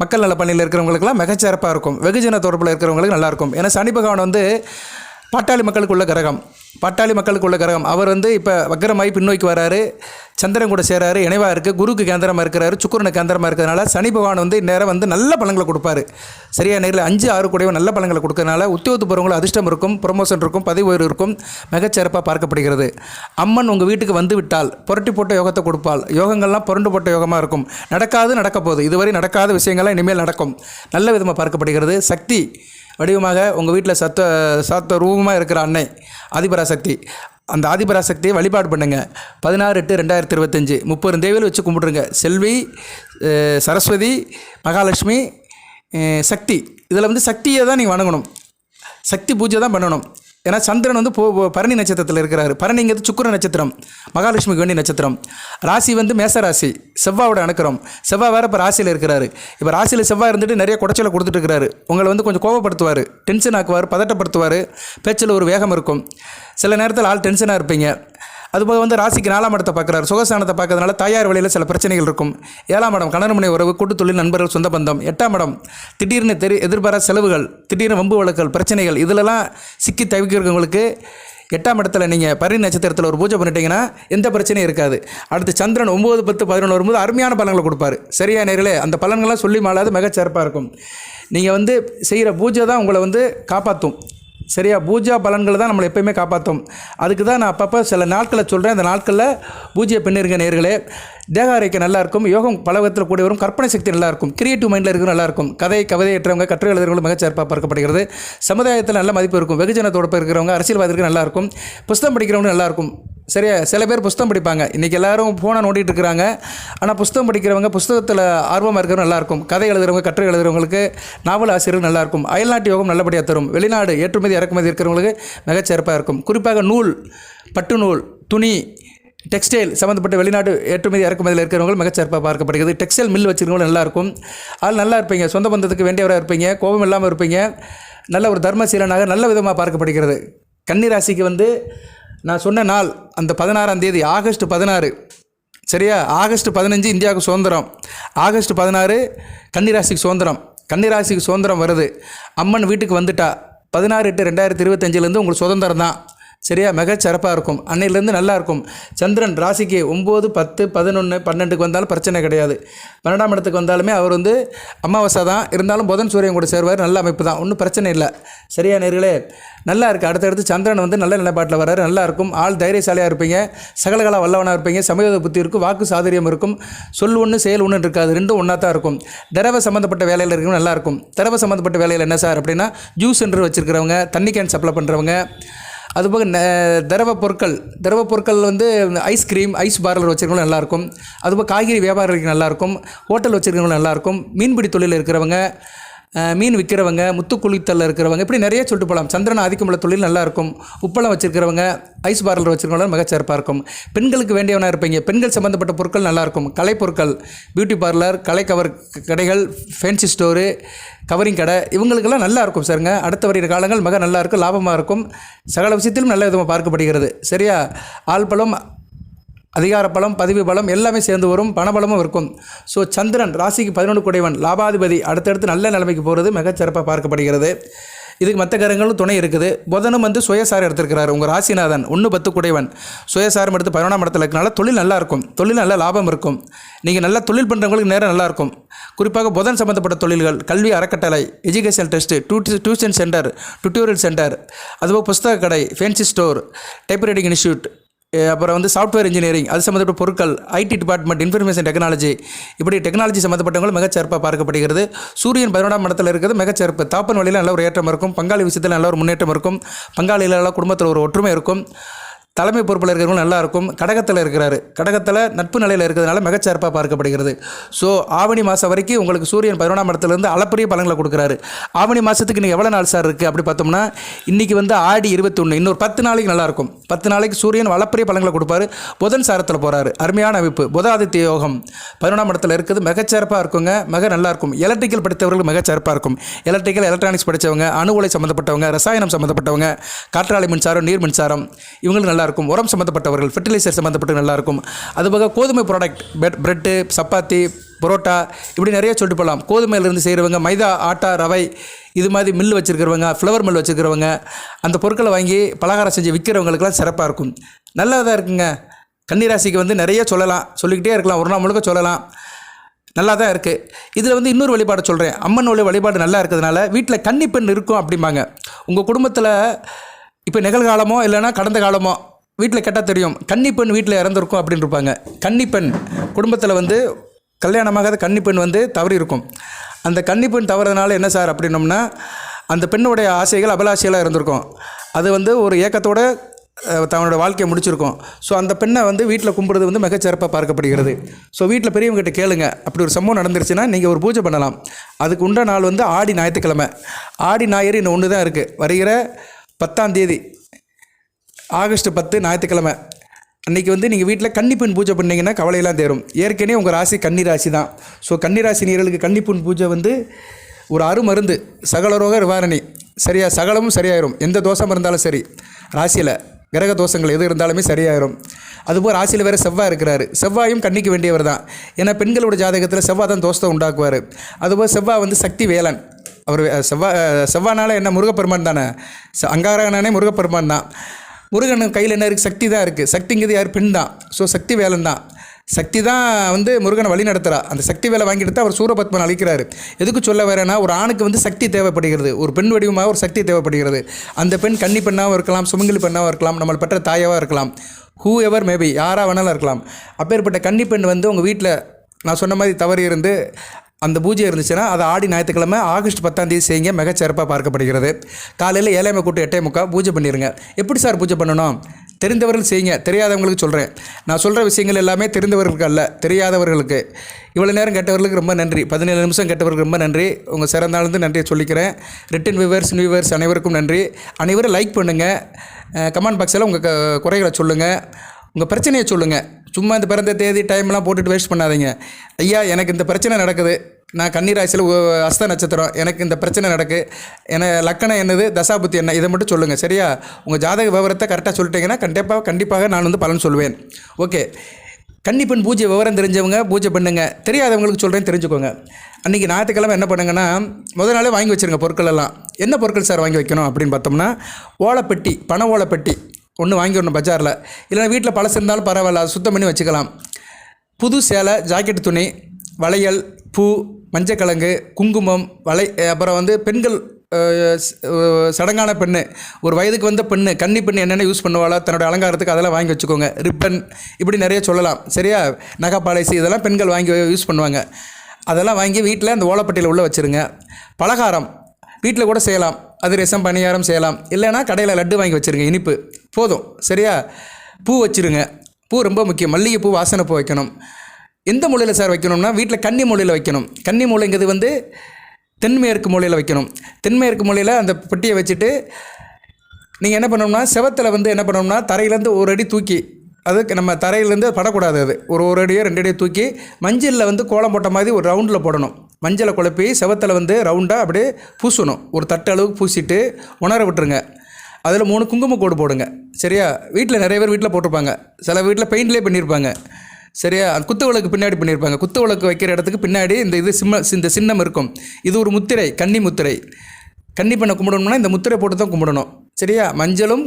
மக்கள் நல பணியில் இருக்கிறவங்களுக்குலாம் மிகச்சிறப்பாக இருக்கும். வெகுஜன தொடர்பில் இருக்கிறவங்களுக்கு நல்லாயிருக்கும் ஏன்னா சனி பகவான் வந்து பாட்டாளி மக்களுக்கு உள்ள கிரகம். பாட்டாளி மக்களுக்கு உள்ள கிரகம். அவர் வந்து இப்போ வக்கரமாகி பின்னோக்கி வராரு. சந்திரன் கூட சேராரு. இணைவாக இருக்குது குருக்கு கேந்திரமாக இருக்கிறாரு. சுக்குரனுக்கு கேந்திரமாக இருக்கிறதுனால சனி பகவான் வந்து இந்நேரம் வந்து நல்ல பழங்களை கொடுப்பாரு. சரியா? நேரில் அஞ்சு ஆறு கூடவே நல்ல பழங்களை கொடுக்கறதுனால உத்தியோகத்து போகிறவங்களும் அதிர்ஷ்டம் இருக்கும் ப்ரொமோஷன் இருக்கும் பதவி உயர்வு இருக்கும் மிகச்சிறப்பாக பார்க்கப்படுகிறது. அம்மன் உங்கள் வீட்டுக்கு வந்து விட்டால் புரட்டி போட்ட யோகத்தை கொடுப்பாள். யோகங்கள்லாம் புரண்டு போட்ட யோகமாக இருக்கும். நடக்காது நடக்க போகுது இதுவரை நடக்காத விஷயங்கள்லாம் இனிமேல் நடக்கும். நல்ல விதமாக பார்க்கப்படுகிறது. சக்தி வடிவமாக உங்கள் வீட்டில் சத்த சத்த ரூபமாக இருக்கிற அன்னை ஆதிபராசக்தி. அந்த ஆதிபராசக்தியை வழிபாடு பண்ணுங்க. பதினாறு எட்டு ரெண்டாயிரத்தி இருபத்தஞ்சி. முப்பது தேவியில் வச்சு கும்பிட்ருங்க செல்வி சரஸ்வதி மகாலட்சுமி சக்தி. இதில் வந்து சக்தியை தான் நீங்கள் வணங்கணும். சக்தி பூஜை தான் பண்ணணும். ஏன்னா சந்திரன் வந்து போ பரணி நட்சத்திரத்தில் இருக்கிறார். பரணிங்கிறது சுக்கிர நட்சத்திரம் மகாலட்சுமிக்கு வேண்டிய நட்சத்திரம். ராசி வந்து மேச ராசி செவ்வாவோட அணுக்கிறோம் செவ்வாய் வேறு இப்போ ராசியில் இருக்கிறாரு. இப்போ ராசியில் செவ்வாய் இருந்துட்டு நிறைய குடைச்சலை கொடுத்துட்டு இருக்கிறாரு. உங்களை வந்து கொஞ்சம் கோவப்படுத்துவார். டென்ஷன் ஆக்குவார் பதட்டப்படுத்துவார். பேச்சில் ஒரு வேகம் இருக்கும். சில நேரத்தில் ஆள் டென்ஷனாக இருப்பீங்க. அதுபோக வந்து ராசிக்கு நாலாம் இடத்தை பார்க்குறாரு. சுகஸ்தானத்தை பார்க்கறதுனால தாயார் வழியில் சில பிரச்சனைகள் இருக்கும். ஏழாம் இடம் கணவன் மனை உறவு கூட்டு தொழில் நண்பர்கள் சொந்த பந்தம். எட்டாம் இடம் திடீர்னு தெரி எதிர்பாராத செலவுகள் திடீர்னு வம்பு வழக்கல் பிரச்சனைகள் இதிலெல்லாம் சிக்கி தவிக்கிறவங்களுக்கு எட்டாம் இடத்துல நீங்கள் பரி நட்சத்திரத்தில் ஒரு பூஜை பண்ணிட்டீங்கன்னா எந்த பிரச்சனையும் இருக்காது. அடுத்து சந்திரன் ஒம்பது பத்து பதினொன்று வரும்போது அருமையான பலன்களை கொடுப்பாரு. சரியா நேரிலே அந்த பலன்கள்லாம் சொல்லி மாலாது மிகச்சிறப்பாக இருக்கும். நீங்கள் வந்து செய்கிற பூஜை தான் உங்களை வந்து காப்பாற்றும் சரியா? பூஜா பலன்களை தான் நம்மளை எப்பயுமே காப்பாற்றும் அதுக்கு தான் நான் அப்பப்போ சில நாட்களை சொல்கிறேன் அந்த நாட்களில் பூஜையை பண்ணிருங்க நேர்களே. தேக ஆரோக்கியம் நல்லாயிருக்கும் யோகம் பலவகத்தில் கூட வரும். கற்பனை சக்தி நல்லா இருக்கும். கிரியேட்டிவ் மைண்டில் இருக்கிற நல்லா இருக்கும். கதை கவிதை ஏற்றவங்க கற்றை எழுதுறவங்களும் மிகச்சிறப்பாக பார்க்கப்படுகிறது. சமுதாயத்தில் நல்ல மதிப்பு இருக்கும். வெகுஜன தொடர்பு இருக்கிறவங்க அரசியல்வாதிகளுக்கு நல்லா இருக்கும். புஸ்தகம் படிக்கிறவங்க நல்லாயிருக்கும் சரியா? சில பேர் புஸ்தகம் படிப்பாங்க. இன்றைக்கி எல்லாரும் ஃபோனை நோண்டிகிட்டு இருக்கிறாங்க. ஆனால் புஸ்தகம் படிக்கிறவங்க புஸ்தகத்தில் ஆர்வமாக இருக்கிறவங்க நல்லாயிருக்கும். கதை எழுதுறவங்க கட்டுரை எழுதுறவங்களுக்கு நாவல் ஆசிரியர்கள் நல்லாயிருக்கும். அயல்நாட்டு யோகம் நல்லபடியாக தரும். வெளிநாடு ஏற்றுமதி இறக்குமதி இருக்கிறவங்களுக்கு மிகச்சிறப்பாக இருக்கும். குறிப்பாக நூல் பட்டு நூல் துணி டெக்ஸ்டைல் சம்மந்தப்பட்ட வெளிநாட்டு ஏற்றுமதி இறக்குமதியில் இருக்கிறவங்க மிகச்சிறப்பாக பார்க்கப்படுகிறது. டெக்ஸ்டைல் மில் வச்சுருக்கவங்களும் நல்லாயிருக்கும். ஆள் நல்லா இருப்பீங்க. சொந்த பந்தத்துக்கு வேண்டியவராக இருப்பீங்க. கோபம் இல்லாமல் இருப்பீங்க. நல்ல ஒரு தர்மசீலனாக நல்ல விதமாக பார்க்கப்படுகிறது. கன்னிராசிக்கு வந்து நான் சொன்ன நாள் அந்த பதினாறாம் தேதி ஆகஸ்ட் பதினாறு. சரியா? ஆகஸ்ட் பதினஞ்சு இந்தியாவுக்கு சுதந்திரம். ஆகஸ்ட் பதினாறு கன்னிராசிக்கு சுதந்திரம். கன்னிராசிக்கு சுதந்திரம் வருது. அம்மன் வீட்டுக்கு வந்துட்டா. பதினாறு எட்டு ரெண்டாயிரத்தி இருபத்தஞ்சிலேருந்து உங்களுக்கு சுதந்திரம் தான் சரியா? மிக சிறப்பாக இருக்கும். அன்னையிலேருந்து நல்லா இருக்கும். சந்திரன் ராசிக்கு ஒம்பது பத்து பதினொன்று பன்னெண்டுக்கு வந்தாலும் பிரச்சனை கிடையாது. பன்னெண்டாம் இடத்துக்கு வந்தாலுமே அவர் வந்து அமாவாசை தான். இருந்தாலும் புதன் சூரியன் கூட சேருவார். நல்ல அமைப்பு தான். ஒன்றும் பிரச்சனை இல்லை. சரியா நேர்களே? நல்லா இருக்குது அடுத்தடுத்து சந்திரன் வந்து நல்ல நிலைப்பாட்டில் வர்றாரு. நல்லா இருக்கும். ஆள் தைரியசாலியாக இருப்பீங்க. சகலகலா வல்லவனாக இருப்பீங்க. சமயோத புத்தி இருக்கும். வாக்கு சாதுரியம் இருக்கும். சொல் ஒன்று செயல் ஒன்று இருக்காது. ரெண்டும் ஒன்றா தான் இருக்கும். திரவ சம்மந்தப்பட்ட வேலையில் இருக்கிறவங்க நல்லாயிருக்கும் திரவ சம்மந்தப்பட்ட வேலையில் என்ன சார் அப்படின்னா ஜூஸ் சென்டர் வச்சுருக்கிறவங்க தண்ணி கேன் சப்ளை பண்ணுறவங்க அதுபோக ந- திரவ பொருட்கள் திரவ பொருட்கள் வந்து ஐஸ்கிரீம் ஐஸ் பார்லர் வச்சுருக்கவங்களும் நல்லாயிருக்கும் அதுபோக காய்கறி வியாபாரிகளுக்கு நல்லாயிருக்கும் ஹோட்டல் வச்சுருக்கவங்களும் நல்லாயிருக்கும் மீன்பிடி தொழில் இருக்கிறவங்க மீன் விற்கிறவங்க முத்து குளித்தலில் இருக்கிறவங்க இப்படி நிறைய சொல்லிட்டு போகலாம் சந்திரன் ஆதிக்கமுள்ள தொழில் நல்லாயிருக்கும் உப்பளம் வச்சுருக்கிறவங்க ஐஸ் பார்லர் வச்சுருக்கவங்க மிகச்சிறப்பாக இருக்கும். பெண்களுக்கு வேண்டியவனாக இருப்பீங்க. பெண்கள் சம்மந்தப்பட்ட பொருட்கள் நல்லாயிருக்கும் கலைப்பொருட்கள் பியூட்டி பார்லர் கலை கவர் கடைகள் ஃபேன்சி ஸ்டோரு கவரிங் கடை இவங்களுக்கெல்லாம் நல்லா இருக்கும் சாருங்க. அடுத்த வருகிற காலங்கள் மிக நல்லா இருக்கும் லாபமாக இருக்கும். சகல விஷயத்திலும் நல்ல விதமாக பார்க்கப்படுகிறது. சரியா? ஆல்பலம் அதிகார பலம் பதவி பலம் எல்லாமே சேர்ந்து வரும் பணபலமும் இருக்கும். ஸோ சந்திரன் ராசிக்கு பதினொன்று குடைவன் லாபாதிபதி அடுத்தடுத்து நல்ல நிலைமைக்கு போகிறது மிகச்சிறப்பாக பார்க்கப்படுகிறது. இதுக்கு மற்ற கிரகங்களும் துணை இருக்குது. புதனும் வந்து சுயசாரம் எடுத்திருக்கிறார். உங்கள் ராசிநாதன் ஒன்று பத்து குடைவன். சுயசாரம் எடுத்து பதினொன்றாம் இடத்துல இருக்கனால தொழில் நல்லா இருக்கும். தொழில் நல்ல லாபம் இருக்கும். நீங்கள் நல்லா தொழில் பண்ணுறவங்களுக்கு நேரம் நல்லா இருக்கும். குறிப்பாக புதன் சம்மந்தப்பட்ட தொழில்கள் கல்வி அறக்கட்டளை education test to tuition centre tutorial centre அதுபோல் புஸ்தக கடை ஃபேன்சி ஸ்டோர் டைப்ரைட்டிங் இன்ஸ்டியூட் அப்புறம் வந்து சாஃப்ட்வேர் இன்ஜினியரிங் அது சம்மந்தப்பட்ட பொருட்கள் ஐடி டிபார்ட்மெண்ட் இன்ஃபர்மேஷன் டெக்னாலஜி இப்படி டெக்னாலஜி சம்மந்தப்பட்டவங்களும் மிகச்சிறப்பாக பார்க்கப்படுகிறது. சூரியன் பதினோராம் இடத்துல இருக்கிறது மிகச்சிறப்பு தாப்பன் வழியில் நல்ல ஒரு ஏற்றம் இருக்கும். பங்காளி விஷயத்தில் நல்ல ஒரு முன்னேற்றம் இருக்கும். பங்காளிகளெல்லாம் குடும்பத்தில் ஒரு ஒற்றுமை இருக்கும். தலைமை பொறுப்பில் இருக்கிறவங்க நல்லா இருக்கும். கடகத்தில் இருக்கிறாரு. கடகத்தில் நட்பு நிலையில் இருக்கிறதுனால மிகச்சிறப்பாக பார்க்கப்படுகிறது. ஸோ ஆவணி மாதம் வரைக்கும் உங்களுக்கு சூரியன் பதினொன்றாம் இடத்துலேருந்து அளப்பரிய பலன்களை கொடுக்குறாரு. ஆவணி மாதத்துக்கு நீங்கள் எவ்வளோ நாள் சார் இருக்குது அப்படி பார்த்தோம்னா இன்றைக்கி வந்து ஆடி இருபத்தொன்று இன்னொரு பத்து நாளைக்கு நல்லாயிருக்கும் பத்து நாளைக்கு சூரியன் வளப்பரிய பலன்களை கொடுப்பாரு. புதன் சாரத்தில் போகிறாரு அருமையான அமைப்பு. புதாதித்ய யோகம். பதினொன்றாம் இடத்துல இருக்குது. மிகச்சிறப்பாக இருக்குங்க. மிக நல்லா இருக்கும். எலக்ட்ரிக்கல் படித்தவர்கள் மிகச்சிறப்பாக இருக்கும். எலக்ட்ரிக்கல் எலக்ட்ரானிக்ஸ் படித்தவங்க அணு உலை சம்மந்தப்பட்டவங்க ரசாயனம் சம்மந்தப்பட்டவங்க காற்றாலை மின்சாரம் நீர் மின்சாரம் இவங்களுக்கு நல்லா இருக்கும் உரம் சம்மந்தப்பட்டவர்கள் ஃபெர்டிலைசர் சம்மந்தப்பட்டு நல்லா இருக்கும் அதுபோக கோதுமை ப்ராடக்ட் பெட் பிரெட்டு சப்பாத்தி புரோட்டா இப்படி நிறைய சொல்லிட்டு போகலாம். கோதுமையிலேருந்து செய்கிறவங்க மைதா ஆட்டா ரவை இது மாதிரி மில் வச்சுருக்கிறவங்க ஃப்ளவர் மில் வச்சுருக்கிறவங்க அந்த பொருட்களை வாங்கி பலகாரம் செஞ்சு விற்கிறவங்களுக்குலாம் சிறப்பாக இருக்கும். நல்லதாக இருக்குங்க. கன்னிராசிக்கு வந்து நிறைய சொல்லலாம். சொல்லிக்கிட்டே இருக்கலாம். ஒரு நாள் முழுக்க சொல்லலாம். நல்லா தான் இருக்குது இதில் வந்து இன்னொரு வழிபாடு சொல்கிறேன் அம்மன் வழிபாடு நல்லா இருக்கிறதுனால வீட்டில் கன்னிப்பெண் இருக்கும் அப்படிம்பாங்க. உங்கள் குடும்பத்தில் இப்போ நிகழ்காலமோ இல்லைன்னா கடந்த காலமோ வீட்டில் கேட்டால் தெரியும் கன்னிப்பெண் வீட்டில் இறந்துருக்கும் அப்படின்னு இருப்பாங்க கன்னிப்பெண் குடும்பத்தில் வந்து கல்யாணமாகாத கன்னிப்பெண் வந்து தவறி இருக்கும் அந்த கன்னிப்பெண் தவறதுனால என்ன சார் அப்படின்னோம்னா அந்த பெண்ணுடைய ஆசைகள் அபலாசைகளாக இருந்திருக்கும். அது வந்து ஒரு ஏக்கத்தோட தன்னோட வாழ்க்கையை முடிச்சிருக்கோம். ஸோ அந்த பெண்ணை வந்து வீட்டில் கும்பிடுறது வந்து மிகச்சிறப்பாக பார்க்கப்படுகிறது. ஸோ வீட்டில் பெரியவங்ககிட்ட கேளுங்க. அப்படி ஒரு சம்பவம் நடந்துருச்சுன்னா நீங்கள் ஒரு பூஜை பண்ணலாம். அதுக்கு உண்ட நாள் வந்து ஆடி ஞாயிற்றுக்கிழமை. ஆடி ஞாயிறு இன்னும் ஒன்று தான் இருக்குது வருகிற பத்தாம் தேதி ஆகஸ்ட் பத்து ஞாயிற்றுக்கிழமை. அன்றைக்கி வந்து நீங்கள் வீட்டில் கன்னிப்பெண் பூஜை பண்ணிங்கன்னா கவலையெல்லாம் தேரும். ஏற்கனவே உங்கள் ராசி கன்னி ராசி தான். ஸோ கன்னிராசி நீர்களுக்கு கன்னிப்பெண் பூஜை வந்து ஒரு அருமருந்து சகல ரோக நிவாரணி. சரியா சகலமும் சரியாயிரும். எந்த தோஷம் இருந்தாலும் சரி. ராசியில் கிரக தோஷங்கள் எது இருந்தாலுமே சரியாயிரும். அதுபோல் ராசியில் வேறு செவ்வாய் இருக்கிறாரு. செவ்வாயும் கண்ணிக்க வேண்டியவர் தான். ஏன்னா பெண்களோட ஜாதகத்தில் செவ்வாய் தான் தோஷத்தை உண்டாக்குவார். அதுபோல் செவ்வாய் வந்து சக்தி வேலன். அவர் செவ்வாய் செவ்வானால் என்ன முருகப்பெருமான் தானே? அங்காரகனானே முருகப்பெருமான் தான். முருகன் கையில் என்ன இருக்குது சக்தி தான் இருக்குது சக்திங்கிறது யார்? பெண் தான். ஸோ சக்தி வேலன் தான். சக்தி தான் வந்து முருகனை வழி நடத்துகிறா அந்த சக்தி வேலை வாங்கிட்டு தான் அவர் சூரபத்மன் அழிக்கிறாரு. எதுக்கு சொல்ல வரேன்னா ஒரு ஆணுக்கு வந்து சக்தி தேவைப்படுகிறது. ஒரு பெண் வடிவமாக ஒரு சக்தி தேவைப்படுகிறது. அந்த பெண் கன்னி பெண்ணாகவும் இருக்கலாம் சுமங்கலி பெண்ணாகவும் இருக்கலாம் நம்மளை பெற்ற தாயாகவும் இருக்கலாம். ஹூ எவர் மேபி யாராக வேணாலும் இருக்கலாம். அப்பேற்பட்ட கன்னி பெண் வந்து உங்கள் வீட்டில் நான் சொன்ன மாதிரி தவறி இருந்து அந்த பூஜை இருந்துச்சுன்னா அதை ஆடி ஞாயிற்றுக்கிழமை ஆகஸ்ட் பத்தாம் தேதி செய்யுங்க. மிகச்சிறப்பாக பார்க்கப்படுகிறது. காலையில் ஏழைமை கூட்டு எட்டே முக்கால் பூஜை பண்ணிடுங்க எப்படி சார் பூஜை பண்ணணும்? தெரிந்தவர்கள் செய்யுங்க. தெரியாதவங்களுக்கு சொல்கிறேன் நான் சொல்கிற விஷயங்கள் எல்லாமே தெரிந்தவர்களுக்கு அல்ல தெரியாதவர்களுக்கு. இவ்வளோ நேரம் கேட்டவர்களுக்கு ரொம்ப நன்றி. பதினேழு நிமிஷம் கேட்டவர்களுக்கு ரொம்ப நன்றி. உங்கள் சிறந்தாலேருந்து நன்றியை சொல்லிக்கிறேன். ரிட்டன் வியூவர்ஸ் நியூவர்ஸ் அனைவருக்கும் நன்றி. அனைவரும் லைக் பண்ணுங்கள் கமெண்ட் பாக்ஸில் உங்கள் குறைகளை சொல்லுங்கள் உங்கள் பிரச்சனையை சொல்லுங்கள் சும்மா இந்த பிறந்த தேதி டைம்லாம் போட்டுட்டு வேஸ்ட் பண்ணாதீங்க. ஐயா எனக்கு இந்த பிரச்சனை நடக்குது. நான் கன்னிராசியில் அஸ்த நட்சத்திரம் எனக்கு இந்த பிரச்சனை நடக்கு. என லக்கணம் என்னது தசாபுத்தி என்ன இதை மட்டும் சொல்லுங்கள் சரியா? உங்கள் ஜாதக விவரத்தை கரெக்டாக சொல்லிட்டீங்கன்னா கண்டிப்பாக கண்டிப்பாக நான் வந்து பலன் சொல்லுவேன் ஓகே. கன்னிப்பெண் பூஜை விவரம் தெரிஞ்சவங்க பூஜை பண்ணுங்க. தெரியாதவங்களுக்கு சொல்கிறேன் தெரிஞ்சுக்கோங்க. அன்றைக்கி ஞாயிற்றுக்கிழமை என்ன பண்ணுங்கன்னா முதல் நாளே வாங்கி வச்சுருங்க பொருட்கள் எல்லாம். என்ன பொருட்கள் சார் வாங்கி வைக்கணும் அப்படின்னு பார்த்தோம்னா ஓலைப்பெட்டி பண ஓலைப்பெட்டி ஒன்று வாங்கிடணும் பஜாரில். இல்லைன்னா வீட்டில் பழசு இருந்தாலும் பரவாயில்ல அதை சுத்தம் பண்ணி வச்சுக்கலாம். புது சேலை ஜாக்கெட் துணி வளையல் பூ மஞ்சக்கிழங்கு குங்குமம் வளை அப்புறம் வந்து பெண்கள் சடங்கான பெண்ணு. ஒரு வயதுக்கு வந்த பெண்ணு கன்னி பெண்ணு என்னென்ன யூஸ் பண்ணுவாளோ தன்னோட அலங்காரத்துக்கு அதெல்லாம் வாங்கி வச்சுக்கோங்க. ரிப்பன் இப்படி நிறைய சொல்லலாம். சரியா? நகை இதெல்லாம் பெண்கள் வாங்கி யூஸ் பண்ணுவாங்க. அதெல்லாம் வாங்கி வீட்டில் அந்த ஓலப்பட்டியில் உள்ளே வச்சுருங்க. பலகாரம் வீட்டில் கூட செய்யலாம். அது ரசம் பணியாரம் செய்யலாம். இல்லைன்னா கடையில் லட்டு வாங்கி வச்சுருங்க இனிப்பு. போதும். சரியா? பூ வச்சுருங்க. பூ ரொம்ப முக்கியம். மல்லிகைப்பூ வாசனை பூ வைக்கணும். எந்த மூலையில் சார் வைக்கணும்னா வீட்டில் கன்னி மூலையில் வைக்கணும். கன்னி மூலைங்கிறது வந்து தென்மேற்கு மூலையில் வைக்கணும். தென்மேற்கு மூலையில் அந்த பெட்டியை வச்சுட்டு நீங்கள் என்ன பண்ணணும்னா செவத்தில் வந்து என்ன பண்ணணும்னா தரையிலேருந்து ஒரு அடி தூக்கி அதுக்கு நம்ம தரையிலேருந்து படக்கூடாது அது. ஒரு ஒரு அடியோ ரெண்டு அடியோ தூக்கி மஞ்சளில் வந்து கோலம் போட்ட மாதிரி ஒரு ரவுண்டில் போடணும். மஞ்சளை குழப்பி செவத்தில் வந்து ரவுண்டாக அப்படியே பூசணும். ஒரு தட்டு அளவுக்கு பூசிட்டு உணர விட்டுருங்க. அதில் மூணு குங்கும கோடு போடுங்க. சரியா? வீட்டில் நிறைய பேர் வீட்டில் போட்டிருப்பாங்க. சில வீட்டில் பெயிண்ட்லேயே பண்ணியிருப்பாங்க. சரியா? அந்த குத்து விளக்கு பின்னாடி பண்ணியிருப்பாங்க. குத்து விளக்கு வைக்கிற இடத்துக்கு பின்னாடி இந்த இது சிம்ம இந்த சின்னம் இருக்கும். இது ஒரு முத்திரை கன்னி முத்திரை. கன்னி பண்ண கும்பிடணும்னா இந்த முத்திரை போட்டு தான் கும்பிடணும். சரியா? மஞ்சளும்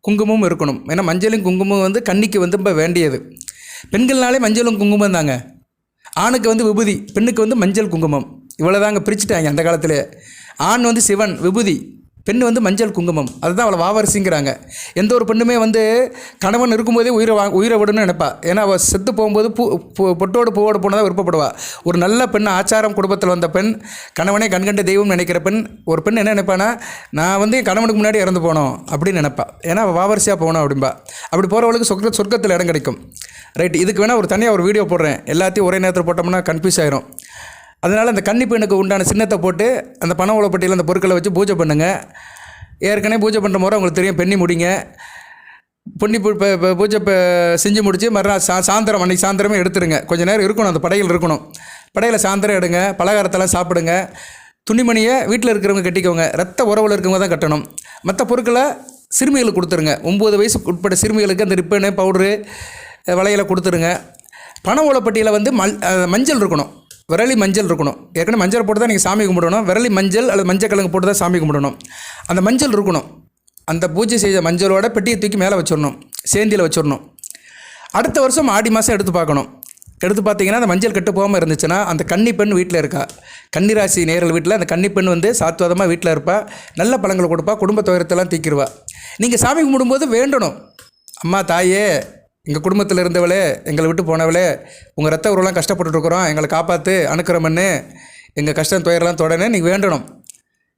குங்குமமும் இருக்கணும். ஏன்னா மஞ்சளும் குங்குமம் வந்து கன்னிக்கு வந்து ரொம்ப வேண்டியது. பெண்கள்னாலே மஞ்சளும் குங்குமம் தாங்க. ஆணுக்கு வந்து விபூதி பெண்ணுக்கு வந்து மஞ்சள் குங்குமம். இவ்வளோதாங்க பிரிச்சுட்டாங்க அந்த காலத்தில். ஆண் வந்து சிவன் விபூதி. பெண் வந்து மஞ்சள் குங்குமம். அதுதான் அவளை வாவரசிங்கிறாங்க. எந்த ஒரு பெண்ணுமே வந்து கணவன் இருக்கும்போதே உயிரை வா உயிரை விடணும்னு நினைப்பா. ஏன்னா அவள் செத்து போகும்போது பூ பொட்டோடு பூவோடு போனதாக விருப்பப்படுவா. ஒரு நல்ல பெண் ஆச்சாரம் குடும்பத்தில் வந்த பெண் கணவனே கண்கண்ட தெய்வம் நினைக்கிற பெண் ஒரு பெண் என்ன நினைப்பானா நான் வந்து என் கணவனுக்கு முன்னாடி இறந்து போனோம் அப்படின்னு நினைப்பா. ஏன்னா அவள் வாவரிசையாக போகணும் அப்படின்பா அப்படி போகிறவளுக்கு சொர்க்க சொர்க்கத்தில் இடம் கிடைக்கும். ரைட் இதுக்கு வேணால் ஒரு தனியாக ஒரு வீடியோ போடுறேன். எல்லாத்தையும் ஒரே நேரத்தில் போட்டோம்னா கன்ஃபியூஸ் ஆயிரும். அதனால் அந்த கன்னி பெண்ணுக்கு உண்டான சின்னத்தை போட்டு அந்த பண உலப்பட்டியில் அந்த பொருட்களை வச்சு பூஜை பண்ணுங்கள் ஏற்கனவே பூஜை பண்ணுற முறை உங்களுக்கு தெரியும் பெண்ணி முடிங்க. பொன்னி பூஜை இப்போ செஞ்சு முடித்து மறுநாள் சா சாயந்தரம் அன்றைக்கி சாயந்தரமே எடுத்துருங்க. கொஞ்ச நேரம் இருக்கணும் அந்த படையில் இருக்கணும். படையில் சாயந்தரம் எடுங்க பலகாரத்தெல்லாம் சாப்பிடுங்க. துணிமணியை வீட்டில் இருக்கிறவங்க கட்டிக்கோங்க. ரத்த உறவில் இருக்கவங்க தான் கட்டணும். மற்ற பொருட்களை சிறுமிகளுக்கு கொடுத்துருங்க. ஒம்பது வயசுக்கு உட்பட்ட சிறுமிகளுக்கு அந்த ரிப்பனு பவுடரு வளையலை கொடுத்துருங்க. பண ஓலப்பட்டியில் வந்து மல் மஞ்சள் இருக்கணும். விரலி மஞ்சள் இருக்கணும். ஏற்கனவே மஞ்சள் போட்டு தான் நீங்கள் சாமி கும்பிடணும். விரலி மஞ்சள் அல்லது மஞ்சள் கிழங்கு போட்டு தான் சாமி கும்பிடணும். அந்த மஞ்சள் இருக்கணும். அந்த பூஜை செய்த மஞ்சளோட பெட்டியை தூக்கி மேலே வச்சிடணும். சேந்தியில் வச்சிடணும். அடுத்த வருஷம் ஆடி மாதம் எடுத்து பார்க்கணும். எடுத்து பார்த்தீங்கன்னா அந்த மஞ்சள் கெட்டு போகாமல் இருந்துச்சுன்னா அந்த கன்னி பெண் வீட்டில் இருக்கா. கன்னிராசி நேரில் வீட்டில் அந்த கன்னி பெண் வந்து சாத்வாதமாக வீட்டில் இருப்பா. நல்ல பழங்களை கொடுப்பா. குடும்ப துயரத்தெல்லாம் தீக்கிடுவா நீங்கள் சாமி கும்பிடும்போது வேண்டணும். அம்மா தாயே எங்கள் குடும்பத்தில் இருந்தவளே எங்களை விட்டு போனவளே உங்கள் ரத்த உருவெல்லாம் கஷ்டப்பட்டுருக்குறோம் எங்களை காப்பாற்று அனுக்கிறோம்னு எங்கள் கஷ்டம் துயரெல்லாம் தொடனே நீங்கள் வேண்டணும்.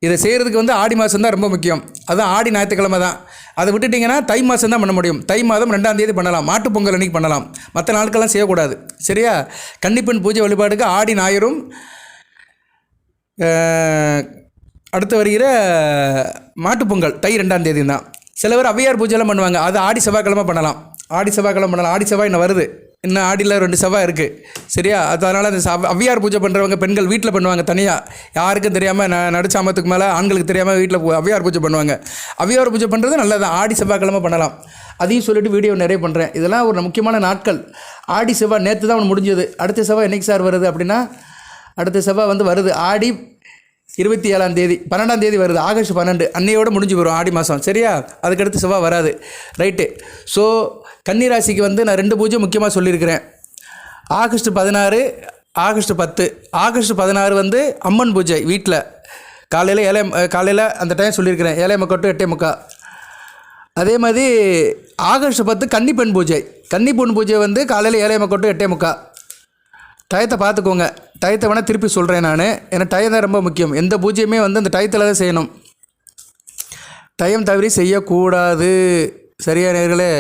இதை செய்கிறதுக்கு வந்து ஆடி மாதம் தான் ரொம்ப முக்கியம். அதுதான் ஆடி ஞாயிற்றுக்கிழமை தான். அதை விட்டுட்டிங்கன்னா தை மாதம் தான் பண்ண முடியும். தை மாதம் ரெண்டாம் தேதி பண்ணலாம். மாட்டு பொங்கல் அன்றைக்கி பண்ணலாம். மற்ற நாட்கள்லாம் செய்யக்கூடாது. சரியா? கன்னிப்பெண் பூஜை வழிபாடுக்கு ஆடி ஞாயிறும் அடுத்து வருகிற மாட்டுப் பொங்கல் தை ரெண்டாம் தேதி தான் சில பேர் அவ்வையார் பூஜைலாம் பண்ணுவாங்க. அது ஆடி செவ்வாய்க்கிழமை பண்ணலாம். ஆடி செவ்வாய்க்கிழமை பண்ணலாம். ஆடி செவ்வாய் இன்னும் வருது. இன்னும் ஆடியில் ரெண்டு செவ்வாய் இருக்குது சரியா? அதனால் அந்த சவ்- அவ்வையார் பூஜை பண்ணுறவங்க பெண்கள் வீட்டில் பண்ணுவாங்க தனியாக யாருக்கும் தெரியாமல் ந நடுச்சாமத்துக்கு மேலே ஆண்களுக்கு தெரியாமல் வீட்டில் அவ்வியார் பூஜை பண்ணுவாங்க. அவ்வியார் பூஜை பண்ணுறது நல்லது ஆடி செவ்வாய்க்கிழமை பண்ணலாம். அதையும் சொல்லிட்டு வீடியோ நிறைய பண்ணுறேன் இதெல்லாம் ஒரு முக்கியமான நாட்கள். ஆடி செவ்வாய் நேற்று தான் ஒன்று முடிஞ்சது. அடுத்த செவ்வாய் என்னைக்கு சார் வருது அப்படின்னா அடுத்த செவ்வாய் வந்து வருது. ஆடி இருபத்தி ஏழாம் தேதி பன்னெண்டாம் தேதி வருது. ஆகஸ்ட் பன்னெண்டு. அன்னையோடு முடிஞ்சு போயிடும் ஆடி மாதம் சரியா? அதுக்கடுத்து செவ்வாய் வராது. ரைட்டு. ஸோ கன்னிராசிக்கு வந்து நான் ரெண்டு பூஜை முக்கியமாக சொல்லியிருக்கிறேன். ஆகஸ்ட் பதினாறு ஆகஸ்ட் பத்து. ஆகஸ்ட் பதினாறு வந்து அம்மன் பூஜை வீட்டில் காலையில் ஏழை காலையில் அந்த டைம் சொல்லியிருக்கிறேன். ஏழை மக்கள் எட்டே முக்கா அதே மாதிரி ஆகஸ்ட் பத்து கன்னிப்பெண் பூஜை. கன்னிப்பெண் பூஜை வந்து காலையில் ஏழை மக்கள் எட்டே முக்கா டயத்தை பார்த்துக்கோங்க. டயத்தை வேணால் திருப்பி சொல்கிறேன் நான். ஏன்னா டயம் தான் ரொம்ப முக்கியம். எந்த பூஜையுமே வந்து அந்த டயத்தில் தான் செய்யணும். டயம் தவறி செய்யக்கூடாது. சரியா நேர்களே?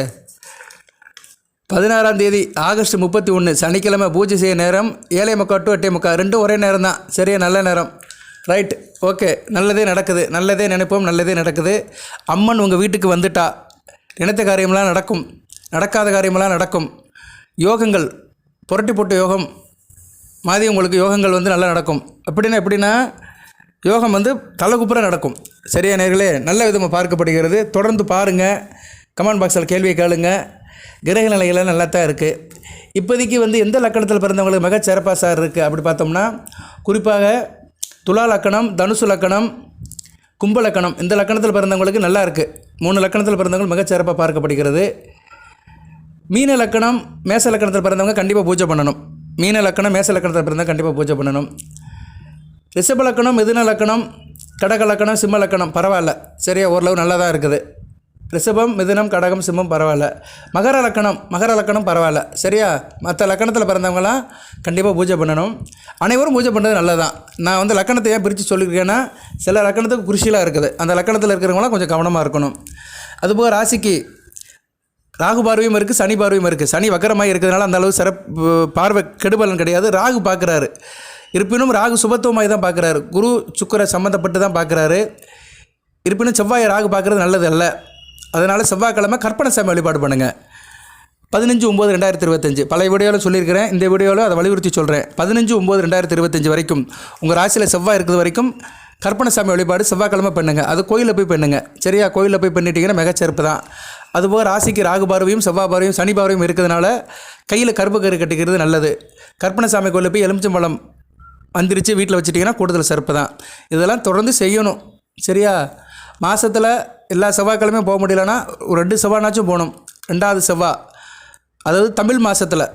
பதினாறாம் தேதி ஆகஸ்ட் முப்பத்தி ஒன்று சனிக்கிழமை பூஜை செய்ய நேரம் ஏழை முக்கா டு எட்டே முக்கா ரெண்டும் ஒரே நேரம் தான் சரியா? நல்ல நேரம். ரைட் ஓகே நல்லதே நடக்குது. நல்லதே நினைப்போம். நல்லதே நடக்குது. அம்மன் உங்கள் வீட்டுக்கு வந்துட்டா. நினைத்த காரியமெல்லாம் நடக்கும். நடக்காத காரியமெல்லாம் நடக்கும். யோகங்கள். புரட்டி போட்ட யோகம். மாதிரி உங்களுக்கு யோகங்கள் வந்து நல்லா நடக்கும். அப்படின்னா எப்படின்னா யோகம் வந்து தலைகுப்புற நடக்கும். சரியா நேர்களே? நல்ல விதமாக பார்க்கப்படுகிறது. தொடர்ந்து பாருங்கள் கமெண்ட் பாக்ஸில் கேள்வியை கேளுங்கள் கிரக நிலைகள்லாம் நல்லா தான் இருக்குது இப்போதைக்கு வந்து எந்த லக்கணத்தில் பிறந்தவங்களுக்கு மிக சிறப்பாக சார் இருக்குது அப்படி பார்த்தோம்னா குறிப்பாக துலா லக்கணம் தனுசு லக்கணம் கும்ப லக்கணம் இந்த லக்கணத்தில் பிறந்தவங்களுக்கு நல்லா இருக்குது மூணு லக்கணத்தில் பிறந்தவங்க மிக சிறப்பாக பார்க்கப்படுகிறது. மீன லக்கணம் மேச லக்கணத்தில் பிறந்தவங்க கண்டிப்பாக பூஜை பண்ணணும். மீன லக்கணம் மேச லக்கணத்தில் பிறந்தவங்க கண்டிப்பாக பூஜை பண்ணணும். ரிஷப லக்கணம் மிதுன லக்கணம் கடக லக்கணம் சிம்ம லக்கணம் பரவாயில்ல. சரியா ஓரளவு நல்லா தான் இருக்குது. ரிஷபம் மிதுனம் கடகம் சிம்மம் பரவாயில்ல. மகர லக்கணம் மகர லக்கணம் பரவாயில்ல. சரியா? மற்ற லக்கணத்தில் பிறந்தவங்களாம் கண்டிப்பாக பூஜை பண்ணணும். அனைவரும் பூஜை பண்ணுறது நல்லதான் நான் வந்து லக்கணத்தை ஏன் பிரித்து சொல்லியிருக்கேன்னா சில லக்கணத்துக்கு குருஷிலாக இருக்குது. அந்த லக்கணத்தில் இருக்கிறவங்களாம் கொஞ்சம் கவனமாக இருக்கணும். அதுபோக ராசிக்கு ராகு பார்வையும் இருக்குது சனி பார்வையும் இருக்குது சனி வக்கரமாக இருக்கிறதுனால அந்த அளவு சிறப்பு பார்வை கெடுபலன் கிடையாது. ராகு பார்க்குறாரு இருப்பினும் ராகு சுபத்துவமாய் தான் பார்க்குறாரு குரு சுக்கரை சம்மந்தப்பட்டு தான் பார்க்குறாரு இருப்பினும் செவ்வாயை ராகு பார்க்குறது நல்லது அல்ல அதனால் செவ்வாய்க்கிழமை கற்பனை சாமி வழிபாடு பண்ணுங்கள் பதினஞ்சு ஒம்பது ரெண்டாயிரத்தி இருபத்தஞ்சு. பழைய வீடியோவில் சொல்லியிருக்கிறேன் இந்த வீடியோவில் அதை வலியுறுத்தி சொல்கிறேன் பதினஞ்சு ஒம்பது ரெண்டாயிரத்தி இருபத்தஞ்சு வரைக்கும் உங்கள் ராசியில் செவ்வாய் இருக்கிறது வரைக்கும் கற்பனை சாமி வழிபாடு செவ்வாய்க்கிழமை பண்ணுங்கள் அது கோயிலில் போய் பண்ணுங்கள் சரியா? கோயிலில் போய் பண்ணிட்டீங்கன்னா மிகச்சிறப்பு தான். அதுபோக ராசிக்கு ராகு பார்வையும் செவ்வாய் பார்வையும் சனி பார்வையும் இருக்கிறதுனால கையில் கருப்பு கரு கட்டிக்கிறது நல்லது. கற்பனை சாமி கோயிலில் போய் எலுமிச்சம்பழம் வந்துருச்சு வீட்டில் வச்சுட்டிங்கன்னா கூடுதல் சிறப்பு தான். இதெல்லாம் தொடர்ந்து செய்யணும். சரியா? மாதத்தில் எல்லா செவ்வாய்க்கிழமையும் போக முடியலன்னா ஒரு ரெண்டு செவ்வாய்னாச்சும் போகணும். ரெண்டாவது செவ்வாய். அதாவது தமிழ் மாதத்தில்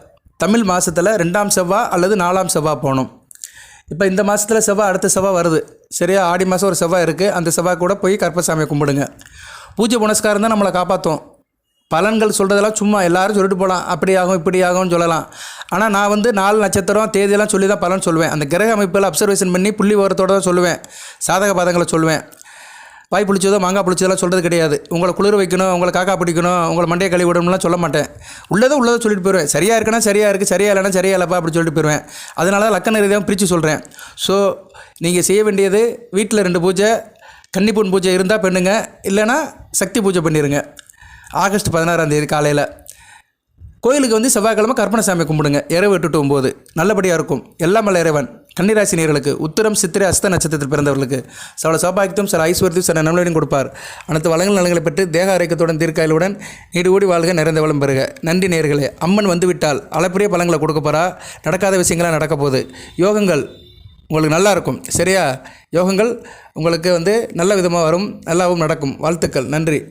தமிழ் மாதத்தில் ரெண்டாம் செவ்வாய் அல்லது நாலாம் செவ்வாய் போகணும். இப்போ இந்த மாதத்தில் செவ்வாய் அடுத்த செவ்வாய் வருது. சரியா? ஆடி மாதம் ஒரு செவ்வாய் இருக்குது அந்த செவ்வாய் கூட போய் கற்பசாமியை கும்பிடுங்க. பூஜை புனஸ்காரம் தான் நம்மளை காப்பாற்றும் பலன்கள் சொல்கிறதெல்லாம் சும்மா எல்லாரும் சொல்லிட்டு போகலாம் அப்படி ஆகும் இப்படி ஆகும்னு சொல்லலாம். ஆனால் நான் வந்து நாலு நட்சத்திரம் தேதியெல்லாம் சொல்லி தான் பலன் சொல்லுவேன் அந்த கிரக அமைப்பில் அப்சர்வேஷன் பண்ணி புள்ளி ஓரத்தோடு தான் சொல்லுவேன் சாதக பாதங்களை சொல்லுவேன் வாய் புளிச்சதோ மாங்காய் புளிச்சதெல்லாம் சொல்கிறது கிடையாது. உங்களை குளிர் வைக்கணும் உங்களை காக்கா பிடிக்கணும் உங்களை மண்டையை கழுவி விடணும்லாம் சொல்ல மாட்டேன். உள்ளதை உள்ளதை சொல்லிட்டு போயிடுவேன் சரியாக இருக்குன்னா சரியாக இருக்குது சரியாக இல்லைன்னா சரியா இல்லைப்பா அப்படி சொல்லிட்டு போயிடுவேன் அதனால தான் லக்கண ரீதியாக பிரித்து சொல்கிறேன் ஸோ நீங்கள் செய்ய வேண்டியது வீட்டில் ரெண்டு பூஜை கன்னிப்பூன் பூஜை இருந்தால் பண்ணுங்க இல்லைன்னா சக்தி பூஜை பண்ணிடுங்க ஆகஸ்ட் பதினாறாம் தேதி காலையில். கோயிலுக்கு வந்து செவ்வாய்க்கிழமை கற்பனசாமி கும்பிடுங்க. இரவு எட்டு டு ஒம்பது நல்லபடியாக இருக்கும். எல்லாம் மலை இறைவன். கன்னிராசி நேர்களுக்கு உத்திரம் சித்திரை அஸ்த நட்சத்திரத்தில் பிறந்தவர்களுக்கு சில சௌபாகியத்தும் சில ஐஸ்வர்யத்தையும் சில நன்மையும் கொடுப்பார். அனைத்து வளங்கள் நலங்களை பெற்று தேக ஆரோக்கியத்துடன் தீர்க்காயலுடன் நீடு ஓடி வாழ்க நிறைந்த வளம் பெறுக. நன்றி நேர்களே அம்மன் வந்துவிட்டால் அளப்பரிய பலங்களை கொடுக்க போறா. நடக்காத விஷயங்களாக நடக்க போகுது. யோகங்கள் உங்களுக்கு நல்லா இருக்கும். சரியா? யோகங்கள் உங்களுக்கு வந்து நல்ல விதமாக வரும். நல்லாவும் நடக்கும். வாழ்த்துக்கள். நன்றி.